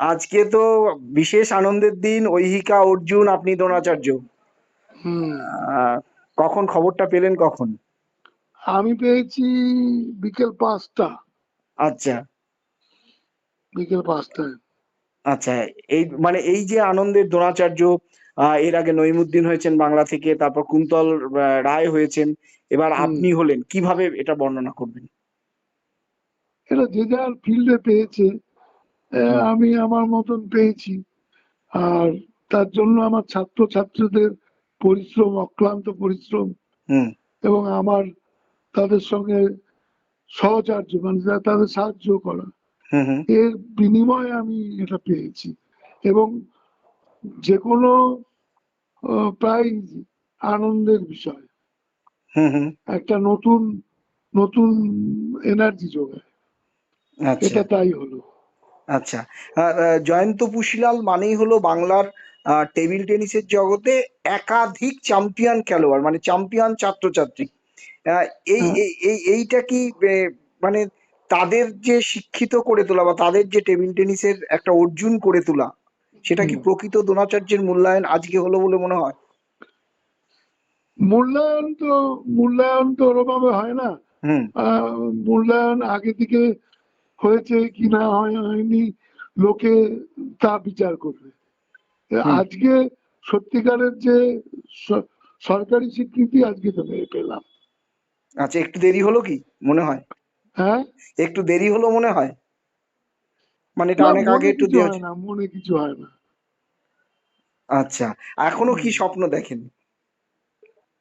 আজকে তো বিশেষ আনন্দের দিন ঐহিকা অর্জুন আপনি দ্রোণাচার্য। কখন খবরটা পেলেন কখন? আমি পেয়েছি বিকেল পাঁচটা। আচ্ছা। বিকেল পাঁচটায়। আচ্ছা এই মানে এই যে আনন্দের দ্রোণাচার্য এর আগে নইমুদ্দিন হয়েছেন বাংলা থেকে তারপর কুন্তল রায় হয়েছেন এবার আপনি হলেন কীভাবে এটা বর্ণনা করবেন? এটা যে যার ফিল্ডে পেয়েছে আমি আমার মতন পেয়েছি। আর তার জন্য আমার ছাত্র ছাত্রীদের পরিশ্রম অক্লান্ত পরিশ্রম এবং আমার তাদের সঙ্গে সহচার্য মানে তাদের সাহায্য করা। এর বিনিময়ে আমি এটা পেয়েছি। এবং যে কোনো প্রাইজ আনন্দের বিষয়। হুম হুম। একটা নতুন নতুন এনার্জি যোগায়। আচ্ছা। এটা তাই হলো। আচ্ছা। জয়ন্ত পুশিলাল মানেই হলো বাংলার টেবিল টেনিসের জগতে একাধিক চ্যাম্পিয়ন খেলোয়াড় মানে চ্যাম্পিয়ন ছাত্রছাত্রী। এই। এই- এই এইটা কি মানে তাদের যে শিক্ষিত করে তোলা বা তাদের যে টেবিল টেনিসের একটা অর্জুন করে তোলা সেটা কি প্রকৃত দ্রোণাচার্যের মূল্যায়ন আজকে হলো বলে মনে হয়? মূল্যায়ন তো মূল্যায়ন তো ওরভাবে হয় না। মূল্যায়ন আগে থেকে হয়েছে কি না হয় হয়নি লোকে তা বিচার করবে। আজকে সত্যিকারের যে সরকারি স্বীকৃতি আজকে তো পেলাম। আচ্ছা একটু দেরি হলো কি মনে হয়? হ্যাঁ? একটু দেরি হলো মনে হয়? মানে এটা অনেক আগে একটু দেওয়া হয় না মনে কিছু হয় না। আচ্ছা এখনও কি স্বপ্ন দেখেন?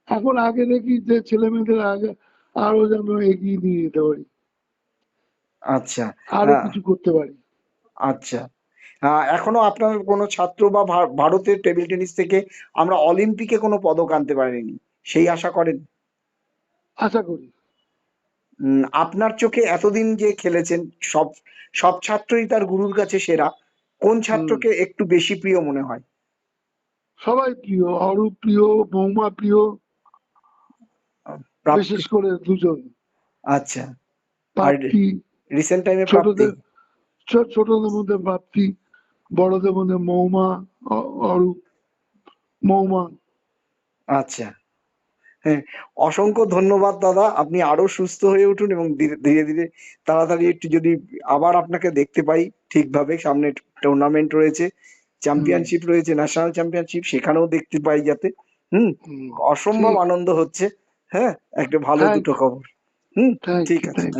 এখন আগে দেখি যে ছেলে মেয়েদের আগে আরও যেন এগিয়ে নিয়ে যেতে পারি। আচ্ছা আরও। কিছু করতে পারি। আচ্ছা এখনও আপনার কোনো ছাত্র বা ভারতের টেবিল টেনিস থেকে আমরা অলিম্পিকে কোনো পদক আনতে পারিনি সেই আশা করেন? আশা করি। আপনার চোখে এতদিন যে খেলেছেন সব সব ছাত্রই তার গুরুর কাছে সেরা কোন ছাত্রকে একটু বেশি প্রিয় মনে হয়? সবাই প্রিয় অরূপ প্রিয় বৌমা প্রিয় বিশেষ করে দুজন। আচ্ছা। রিসেন্ট টাইমে প্রাপ্তি ছোটদের ছোটদের মধ্যে প্রাপ্তি বড়দের মধ্যে মৌমা অ- অরূপ মৌমা। আচ্ছা। হ্যাঁ অসংখ্য ধন্যবাদ দাদা। আপনি আরও সুস্থ হয়ে উঠুন এবং ধীরে ধীরে তাড়াতাড়ি একটু যদি আবার আপনাকে দেখতে পাই ঠিকভাবে সামনে টুর্নামেন্ট রয়েছে চ্যাম্পিয়নশিপ রয়েছে ন্যাশনাল চ্যাম্পিয়নশিপ সেখানেও দেখতে পাই যাতে। হুম অসম্ভব আনন্দ হচ্ছে। হ্যাঁ একটা ভালো দুটো খবর। হুম ঠিক আছে.